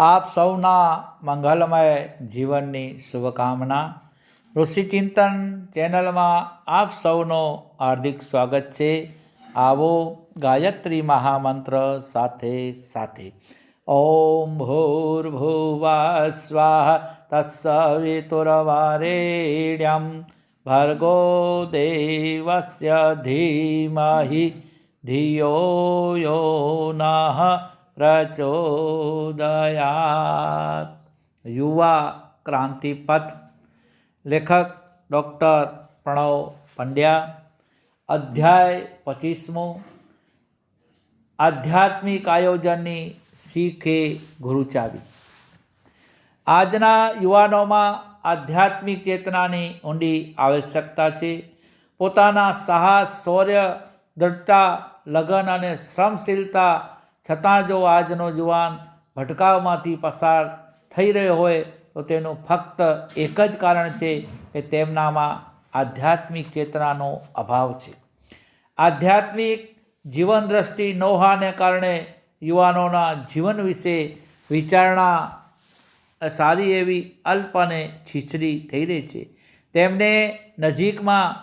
આપ સૌના મંગલમય જીવનની શુભકામના. ઋષિચિંતન ચેનલમાં આપ સૌનો હાર્દિક સ્વાગત છે. આવો ગાયત્રી મહામંત્ર સાથે સાથે. ઓમ ભૂર્ભુવા સ્વાહ તત્સવિતુરવારેણ્યમ ભર્ગો દેવસ્ય ધીમહિ. ધિયો યો નઃ પ્રચોદયાત યુવા ક્રાંતિપથ લેખક ડૉક્ટર પ્રણવ પંડ્યા. અધ્યાય પચીસમો. આધ્યાત્મિક આયોજનની શીખે ગુરુચાવી આજના યુવાનોમાં આધ્યાત્મિક ચેતનાની ઊંડી આવશ્યકતા છે. પોતાના સાહસ, શૌર્ય, દ્રઢતા, લગન અને શ્રમશીલતા છતાં જો આજનો જુવાન ભટકાવમાંથી પસાર થઈ રહ્યો હોય, તો તેનું ફક્ત એક જ કારણ છે કે તેમનામાં આધ્યાત્મિક ચેતનાનો અભાવ છે. આધ્યાત્મિક જીવન દ્રષ્ટિ ન હોવાને કારણે યુવાનોના જીવન વિશે વિચારણા સારી એવી અલ્પ અને છીછરી થઈ રહી છે. તેમને નજીકમાં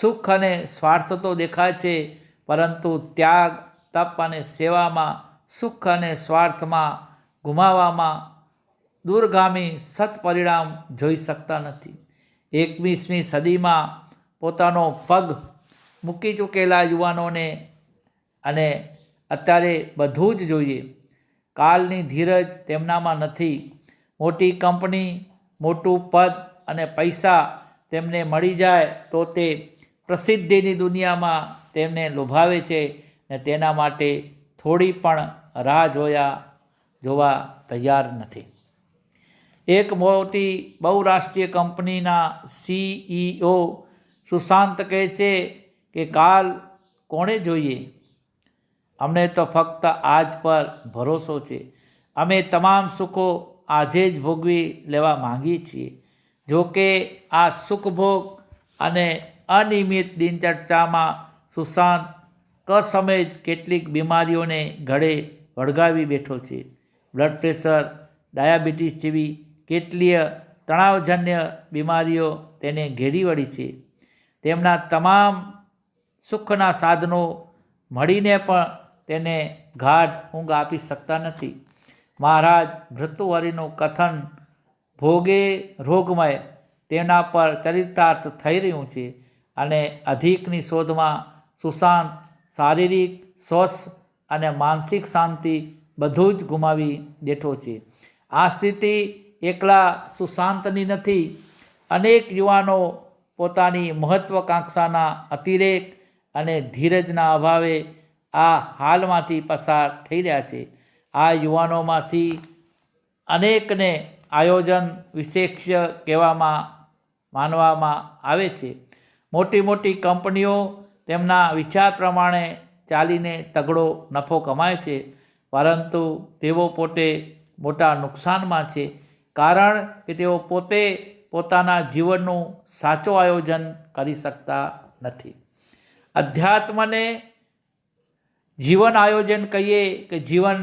સુખ અને સ્વાર્થ તો દેખાય છે, પરંતુ ત્યાગ, તપ અને સેવામાં સુખ અને સ્વાર્થમાં ગુમાવવામાં દૂરગામી સત્પરિણામ જોઈ શકતા નથી. એકવીસમી સદીમાં પોતાનો પગ મૂકી ચૂકેલા યુવાનોને અને અત્યારે બધું જ જોઈએ. કાલની ધીરજ તેમનામાં નથી. મોટી કંપની, મોટું પદ અને પૈસા તેમને મળી જાય તો તે પ્રસિદ્ધિની દુનિયામાં તેમને લોભાવે છે ને તેના માટે થોડી પણ રાહ જોયા, જોવા તૈયાર નથી. એક મોટી બહુરાષ્ટ્રીય કંપનીના સીઈઓ સુશાંત કહે છે કે, કાલ કોણે જોઈએ? અમને તો ફક્ત આજ પર ભરોસો છે. અમે તમામ સુખો આજે જ ભોગવી લેવા માંગીએ છીએ. જો કે આ સુખભોગ અને અનિયમિત દિનચર્ચામાં સુશાંત કસમય જ કેટલીક બીમારીઓને ગળે વળગાવી બેઠો છે. બ્લડ પ્રેશર, ડાયાબિટીસ જેવી કેટલીય તણાવજન્ય બીમારીઓ તેને ઘેરી વળી છે. તેમના તમામ સુખના સાધનો મળીને પણ તેને ગાઢ ઊંઘ આપી શકતા નથી. મહારાજ ભૃતુહરિનું કથન ભોગે રોગમય તેના પર ચરિતાર્થ થઈ રહ્યું છે અને અધિકની શોધમાં સુશાંત શારીરિક, સ્વસ્થ અને માનસિક શાંતિ બધું જ ગુમાવી બેઠો છે. આ સ્થિતિ એકલા સુશાંતની નથી. અનેક યુવાનો પોતાની મહત્વકાંક્ષાના અતિરેક અને ધીરજના અભાવે આ હાલમાંથી પસાર થઈ રહ્યા છે. આ યુવાનોમાંથી અનેકને આયોજન વિશેષ કહેવામાં, માનવામાં આવે છે. મોટી મોટી કંપનીઓ તેમના વિચાર પ્રમાણે ચાલીને તગડો નફો કમાય છે, પરંતુ તેઓ પોતે મોટા નુકસાનમાં છે. કારણ કે તેઓ પોતે પોતાના જીવનનું સાચું આયોજન કરી શકતા નથી. અધ્યાત્મને જીવન આયોજન કહીએ કે જીવન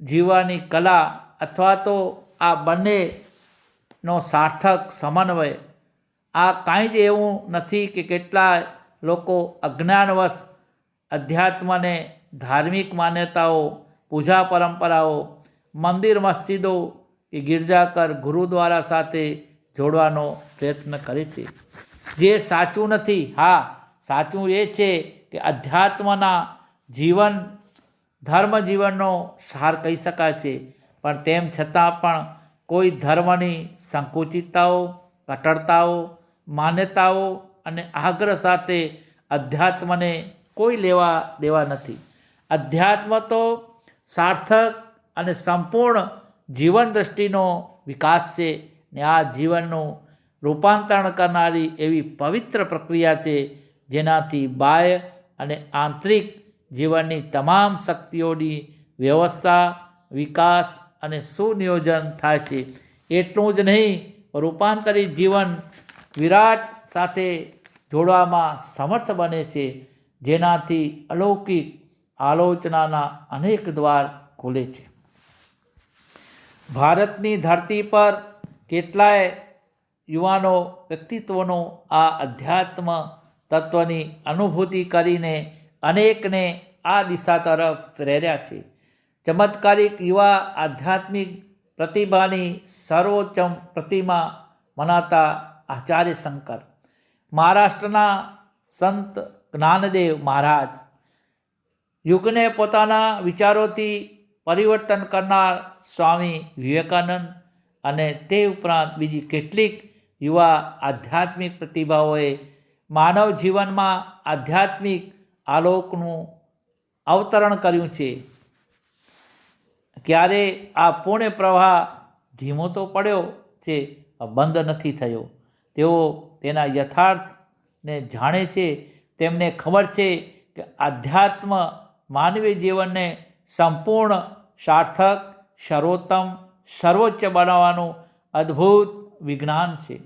જીવવાની કલા અથવા તો આ બંનેનો સાર્થક સમન્વય. આ કાંઈ જ એવું નથી કે કેટલા લોકો અજ્ઞાનવશ અધ્યાત્મને ધાર્મિક માન્યતાઓ, પૂજા પરંપરાઓ, મંદિર મસ્જિદો કે ગિરજાકર ગુરુદ્વારા સાથે જોડવાનો પ્રયત્ન કરે છે. જે સાચું નથી, હા, સાચું એ છે કે અધ્યાત્મના જીવન, ધર્મ જીવનનો સાર કહી શકાય છે. પણ તેમ છતાં પણ કોઈ ધર્મની સંકુચિતતાઓ કટરતાઓ માન્યતાઓ અને આગ્રહ સાથે અધ્યાત્મને કોઈ લેવા દેવા નથી. અધ્યાત્મ તો સાર્થક અને સંપૂર્ણ જીવન દૃષ્ટિનો વિકાસ છે ને આ જીવનનું રૂપાંતરણ કરનારી એવી પવિત્ર પ્રક્રિયા છે જેનાથી બાહ્ય અને આંતરિક જીવનની તમામ શક્તિઓની વ્યવસ્થા, વિકાસ અને સુનિયોજન થાય છે. એટલું જ નહીં, રૂપાંતરિત જીવન વિરાટ સાથે જોડવામાં સમર્થ બને છે. જેનાથી અલૌકિક આલોચનાના અનેક દ્વાર ખુલે છે. ભારતની ધરતી પર કેટલાય યુવાનો વ્યક્તિત્વનો આ અધ્યાત્મ તત્વની અનુભૂતિ કરીને અનેકને આ દિશા તરફ પ્રેર્યા છે. ચમત્કારિક યુવા આધ્યાત્મિક પ્રતિભાની સર્વોચ્ચમ પ્રતિમા મનાતા આચાર્ય શંકર. મહારાષ્ટ્રના સંત જ્ઞાનદેવ મહારાજ. યુગને પોતાના વિચારોથી પરિવર્તન કરનાર સ્વામી વિવેકાનંદ અને તે ઉપરાંત બીજી કેટલીક યુવા આધ્યાત્મિક પ્રતિભાઓએ માનવ જીવનમાં આધ્યાત્મિક આલોકનું અવતરણ કર્યું છે. ક્યારે આ પૂર્ણ પ્રવાહ ધીમો તો પડ્યો છે બંધ નથી થયો. તેઓ તેના યથાર્થને જાણે છે તેમને ખબર છે કે આધ્યાત્મ માનવી જીવનને સંપૂર્ણ સાર્થક, સર્વોત્તમ, સર્વોચ્ચ બનાવવાનું અદ્ભુત વિજ્ઞાન છે.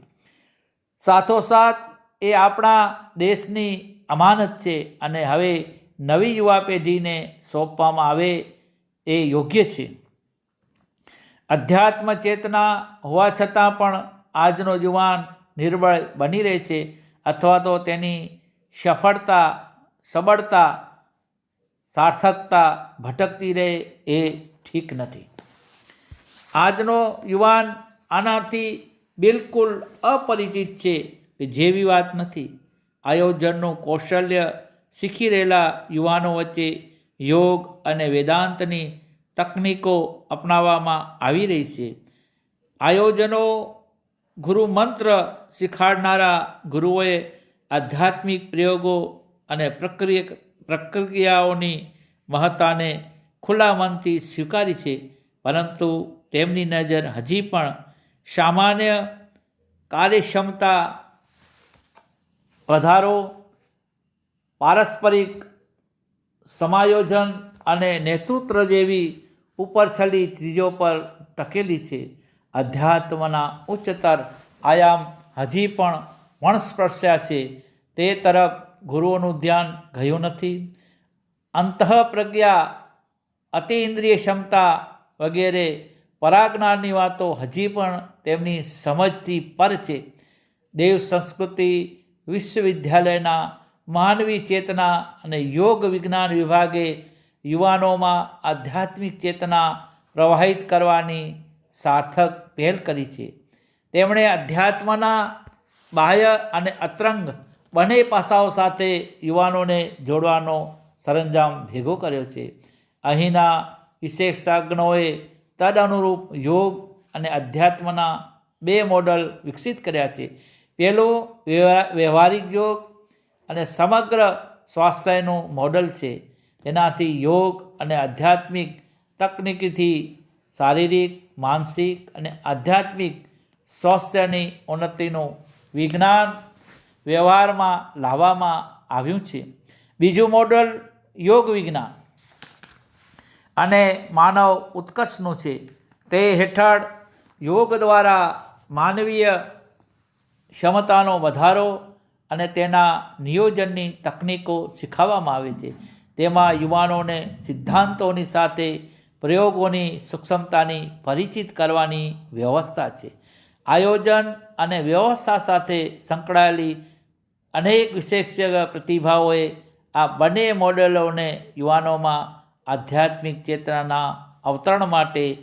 સાથોસાથ એ આપણા દેશની અમાનત છે અને હવે નવી યુવા પેઢીને સોંપવામાં આવે એ યોગ્ય છે. અધ્યાત્મ ચેતના હોવા છતાં પણ આજનો યુવાન નિર્બળ બની રહે છે અથવા તો તેની સફળતા, સબળતા, સાર્થકતા ભટકતી રહે એ ઠીક નથી. આજનો યુવાન આનાથી બિલકુલ અપરિચિત છે કે જેવી વાત નથી. આયોજનનું કૌશલ્ય શીખી રહેલા યુવાનો વચ્ચે યોગ અને વેદાંતની તકનીકો અપનાવવામાં આવી રહી છે. આયોજનો ગુરુ મંત્ર શીખાડનારા ગુરુઓએ આધ્યાત્મિક પ્રયોગો અને પ્રક્રિયા પ્રક્રિયાઓની મહત્તાને ખુલ્લા મનથી સ્વીકારી છે, પરંતુ તેમની નજર હજી પણ સામાન્ય કાર્યક્ષમતા વધારો, પારસ્પરિક સમાયોજન અને નેતૃત્વ જેવી ઉપરછલી ચીજો પર ટકેલી છે. અધ્યાત્મના ઉચ્ચતર આયામ હજી પણ વણસ્પર્શ્યા છે. તે તરફ ગુરુઓનું ધ્યાન ગયું નથી. અંતઃપ્રજ્ઞા અતિ ઇન્દ્રિય ક્ષમતા વગેરે પરાજ્ઞાનની વાતો હજી પણ તેમની સમજથી પર છે. દેવ સંસ્કૃતિ વિશ્વવિદ્યાલયના માનવી ચેતના અને યોગ વિજ્ઞાન વિભાગે યુવાનોમાં આધ્યાત્મિક ચેતના પ્રવાહિત કરવાની સાર્થક પહેલ કરી છે. તેમણે અધ્યાત્મના બાહ્ય અને અતરંગ બંને પાસાઓ સાથે યુવાનોને જોડવાનો સરંજામ ભેગો કર્યો છે. અહીંના વિશેષજ્ઞોએ તદ અનુરૂપ યોગ અને અધ્યાત્મના બે મોડલ વિકસિત કર્યા છે. પહેલું વ્યવહાર, વ્યવહારિક યોગ અને સમગ્ર સ્વાસ્થ્યનું મોડલ છે. તેનાથી યોગ અને આધ્યાત્મિક તકનીકીથી શારીરિક, માનસિક અને આધ્યાત્મિક સ્વાસ્થ્યની ઉન્નતિનું વિજ્ઞાન વ્યવહારમાં લાવવામાં આવ્યું છે. બીજું મોડલ યોગ વિજ્ઞાન અને માનવ ઉત્કર્ષનું છે. તે હેઠળ યોગ દ્વારા માનવીય ક્ષમતાનો વધારો અને તેના નિયોજનની તકનીકો શીખવવામાં આવે છે. તેમાં યુવાનોને સિદ્ધાંતોની સાથે પ્રયોગોની સૂક્ષ્મતાની પરિચિત કરવાની વ્યવસ્થા છે. આયોજન અને વ્યવસ્થા સાથે સંકળાયેલી અનેક વિશેષ પ્રતિભાઓએ આ બંને મોડેલોને યુવાનોમાં આધ્યાત્મિક ચેતનાના અવતરણ માટે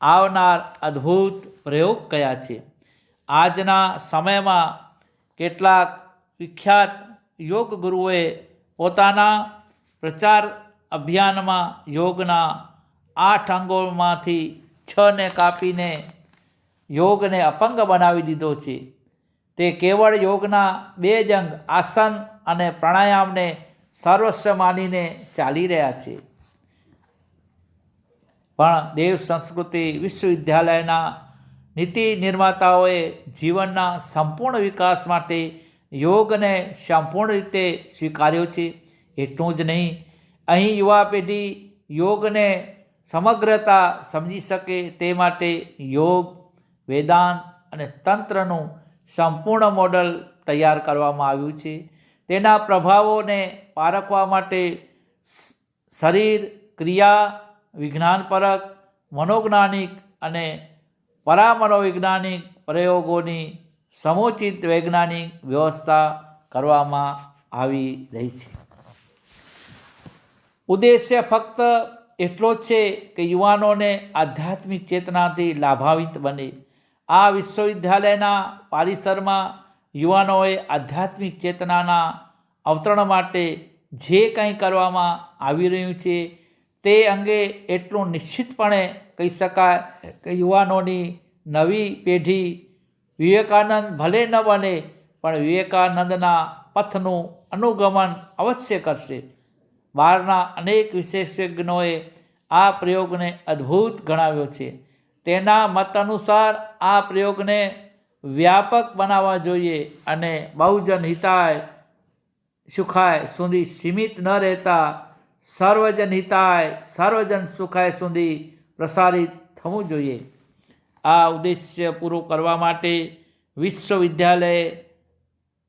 આવનાર અદ્ભુત પ્રયોગ કયા છે. આજના સમયમાં કેટલાક વિખ્યાત યોગ ગુરુઓએ પોતાના પ્રચાર અભિયાનમાં યોગના આઠ અંગોમાંથી છને કાપીને યોગને અપંગ બનાવી દીધો છે. તે કેવળ યોગના બે જ અંગ, આસન અને પ્રાણાયામને સર્વસ્વ માનીને ચાલી રહ્યા છે. પણ દેવ સંસ્કૃતિ વિશ્વવિદ્યાલયના નીતિ નિર્માતાઓએ જીવનના સંપૂર્ણ વિકાસ માટે યોગને સંપૂર્ણ રીતે સ્વીકાર્યો છે. એટલું જ નહીં, અહીં યુવા પેઢી યોગને સમગ્રતા સમજી શકે તે માટે યોગ વેદાંત અને તંત્રનું સંપૂર્ણ મોડલ તૈયાર કરવામાં આવ્યું છે. તેના પ્રભાવોને પારખવા માટે શરીર, ક્રિયા, વિજ્ઞાનપરક, મનોજ્ઞાનિક અને પરામનોવૈજ્ઞાનિક પ્રયોગોની સમુચિત વૈજ્ઞાનિક વ્યવસ્થા કરવામાં આવી રહી છે. ઉદ્દેશ્ય ફક્ત એટલો જ છે કે યુવાનોને આધ્યાત્મિક ચેતનાથી લાભાવિત બને. આ વિશ્વવિદ્યાલયના પરિસરમાં યુવાનોએ આધ્યાત્મિક ચેતનાના અવતરણ માટે જે કંઈ કરવામાં આવી રહ્યું છે તે અંગે એટલું નિશ્ચિતપણે કહી શકાય કે યુવાનોની નવી પેઢી વિવેકાનંદ ભલે ન બને, પણ વિવેકાનંદના પથનું અનુગમન અવશ્ય કરશે. બહારના અનેક વિશેષજ્ઞોએ આ પ્રયોગને અદ્ભુત ગણાવ્યો છે. તેના મત અનુસાર આ પ્રયોગને વ્યાપક બનાવવા જોઈએ અને બહુજન હિતાય સુખાય સુધી સીમિત ન રહેતા સર્વજન હિતાય સર્વજન સુખાય સુધી પ્રસારિત થવું જોઈએ. આ ઉદ્દેશ્ય પૂરું કરવા માટે વિશ્વવિદ્યાલયે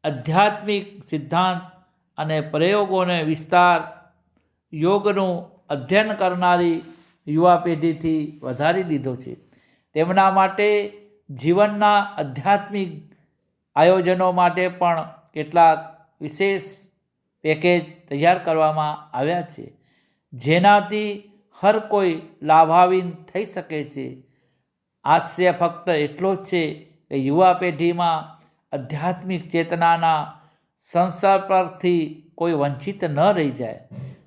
આધ્યાત્મિક સિદ્ધાંત અને પ્રયોગોને વિસ્તાર યોગનું અધ્યયન કરનારી યુવા પેઢીથી વધારી દીધો છે. તેમના માટે જીવનના આધ્યાત્મિક આયોજનો માટે પણ કેટલાક વિશેષ પેકેજ તૈયાર કરવામાં આવ્યા છે. જેનાથી હર કોઈ લાભાવીન થઈ શકે છે. આશય ફક્ત એટલો જ છે કે યુવા પેઢીમાં આધ્યાત્મિક ચેતનાના સંસાર પરથી કોઈ વંચિત ન રહી જાય.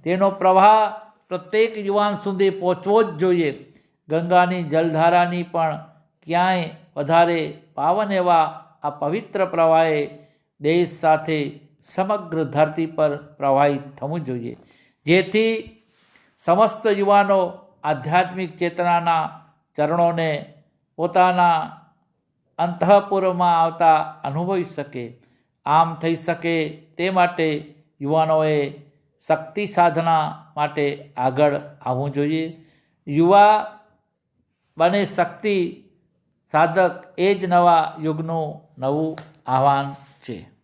તેનો પ્રવાહ પ્રત્યેક યુવાન સુધી પહોંચવો જ જોઈએ. ગંગાની જલધારાની પણ ક્યાંય વધારે પાવન એવા આ પવિત્ર પ્રવાહે દેશ સાથે સમગ્ર ધરતી પર પ્રવાહિત થવું જોઈએ. જેથી સમસ્ત યુવાનો આધ્યાત્મિક ચેતનાના ચરણોને પોતાના અંતઃપુરમાં આવતા અનુભવી શકે. આમ થઈ શકે તે માટે યુવાનોએ શક્તિ સાધના માટે આગળ આવવું જોઈએ. યુવા બને શક્તિ સાધક એ જ નવા યુગનું નવું આહ્વાન છે.